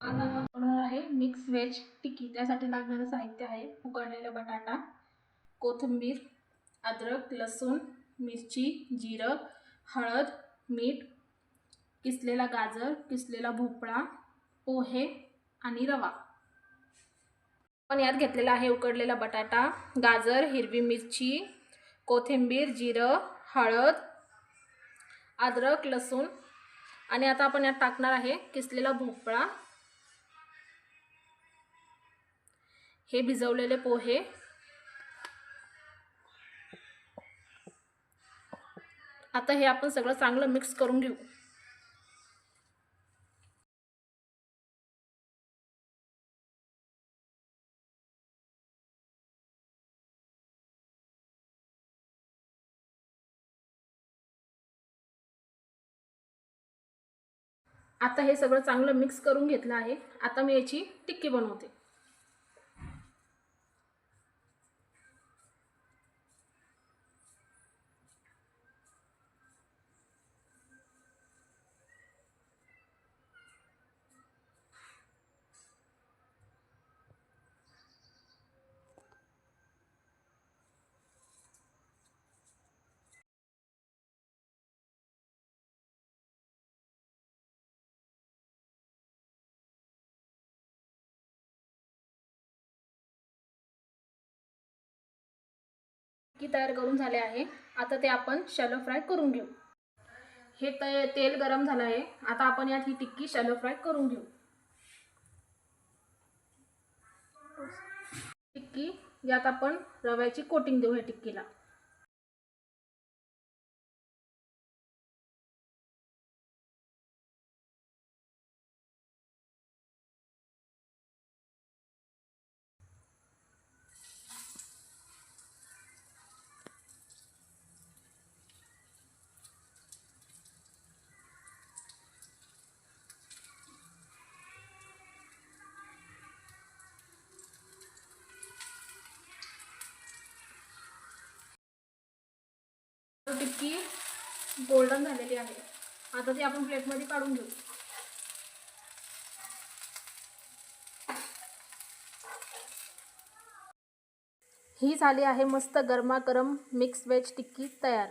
आता आहे mix veg tikki. त्यासाठी लागणारं साहित्य आहे उकडलेला बटाटा कोथिंबीर अद्रक लसूण मिरची जिरं हळद मीठ किसलेला गाजर किसलेला भोपळा पोहे आणि रवा. पण यात घेतलेला आहे उकडलेला बटाटा गाजर हिरवी मिरची कोथिंबीर जिरं हळद अद्रक लसूण. आणि आता आपण यात टाकणार आहे किसलेला भोपळा. हे भिजवलेले पोहे. आता हे आपण सगळं चांगलं मिक्स करून घेऊ. आता हे सगळं चांगलं मिक्स करून घेतलं आहे. आता मी याची टिक्की बनवते. टिक्की तयार करून झाले आहे. आता ते आपण शॅलो फ्राय करून घेऊ. हे ते तेल गरम झालं आहे. आता आपण यात ही टिक्की शॅलो फ्राय करून घेऊ. टिक्की यात आपण रव्याची कोटिंग देऊ या टिक्कीला. टिक्की गोल्डन झालेली आहे. आता ती आपण प्लेटमध्ये काढून घेऊ. ही झाली आहे मस्त गरमागरम मिक्स वेज टिक्की तयार.